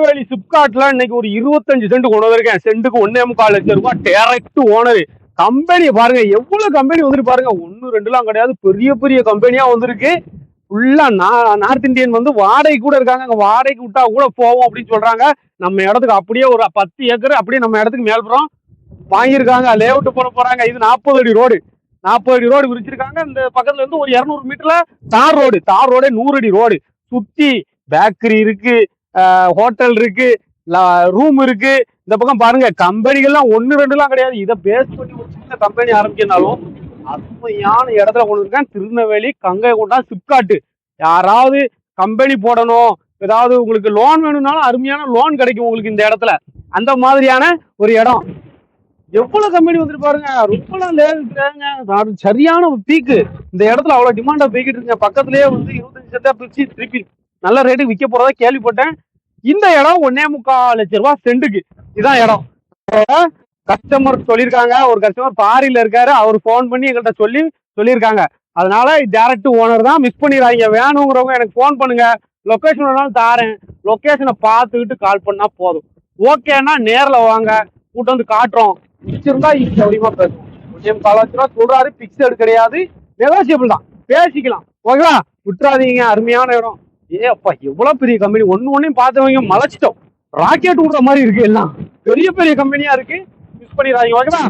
திருநெல்வேலி சிப்காட்ல இன்னைக்கு ஒரு இருபத்தஞ்சு சென்ட் கொண்டு வந்திருக்கேன் சென்ட்டுக்கு ஒன்னே முக்கால் லட்சம் ரூபாய் டேரக்ட் ஓனர். கம்பெனி பாருங்க எவ்வளவு கம்பெனி வந்துட்டு பாருங்க. ஒன்னு ரெண்டுலாம் கிடையாது. பெரிய பெரிய கம்பெனியா வந்திருக்கு. ஃபுல்லா நார்த் இந்தியன் வந்து வாடகை கூட இருக்காங்க. அங்க வாடகைக்கு விட்டா கூட போவோம் அப்படின்னு சொல்றாங்க. நம்ம இடத்துக்கு அப்படியே ஒரு பத்து ஏக்கர் அப்படியே நம்ம இடத்துக்கு மேல்புறம் வாங்கியிருக்காங்க. லேஅவுட் போட போறாங்க. இது நாற்பது அடி ரோடு. நாற்பது அடி ரோடு விரிச்சிருக்காங்க. இந்த பக்கத்துல இருந்து ஒரு இரநூறு மீட்டர்ல தார் ரோடு. தார் ரோடே நூறு அடி ரோடு. சுத்தி பேக்கரி இருக்கு. ஹோட்டல் இருக்கு ரூம் இருக்கு. இந்த பக்கம் பாருங்க கம்பெனிகள்லாம் ஒன்று ரெண்டுலாம் கிடையாது. இதை பேஸ் பண்ணி ஒரு சின்ன கம்பெனி ஆரம்பிக்கனாலும் அருமையான இடத்துல கொண்டு இருக்கேன் திருநெல்வேலி கங்கை கொண்டா சிப்காட்டு. யாராவது கம்பெனி போடணும் ஏதாவது உங்களுக்கு லோன் வேணும்னாலும் அருமையான லோன் கிடைக்கும் உங்களுக்கு இந்த இடத்துல. அந்த மாதிரியான ஒரு இடம். எவ்வளவு கம்பெனி வந்துட்டு பாருங்க ரொம்பலாம் லேங்க சரியான பீக்கு இந்த இடத்துல அவ்வளவு டிமாண்டா போய்கிட்டு இருக்குங்க. பக்கத்துலயே வந்து இருபத்தஞ்சு செட்டா பிரிச்சு திருப்பி நல்ல ரேட்டுக்கு விற்க போறதா கேள்விப்பட்டேன். இந்த இடம் ஒன்னே முக்கால் லட்சம் ரூபாய் செண்டுக்கு இதுதான் இடம். கஸ்டமர் சொல்லியிருக்காங்க. ஒரு கஸ்டமர் பாரியில் இருக்காரு. அவர் ஃபோன் பண்ணி எங்கள்கிட்ட சொல்லி சொல்லியிருக்காங்க. அதனால டேரக்ட் ஓனர் தான் மிஸ் பண்ணிடுறாங்க வேணுங்கிறவங்க எனக்கு ஃபோன் பண்ணுங்க. லொக்கேஷன் வேணாலும் தாரேன். லொக்கேஷனை பார்த்துக்கிட்டு கால் பண்ணால் போதும். ஓகேன்னா நேரில் வாங்க. கூட்டம் வந்து காட்டுறோம். பிடிச்சிருந்தா இங்கே அதிகமாக பேசுவோம். ஒன்னே முக்கால் லட்ச ரூபா சொல்றாரு. பிக்சடு கிடையாது. நெகோசியபிள் தான். பேசிக்கலாம். ஓகேவா விட்டுறாதீங்க. அருமையான இடம். ஏ அப்பா எவ்வளவு பெரிய கம்பெனி ஒன்னு ஒன்னையும் பார்த்தவங்க மலைச்சிட்டோம். ராக்கெட் விடுற மாதிரி இருக்கு எல்லாம். பெரிய பெரிய கம்பெனியா இருக்கு. மிஸ் பண்ணிடாதீங்க ஓகேவா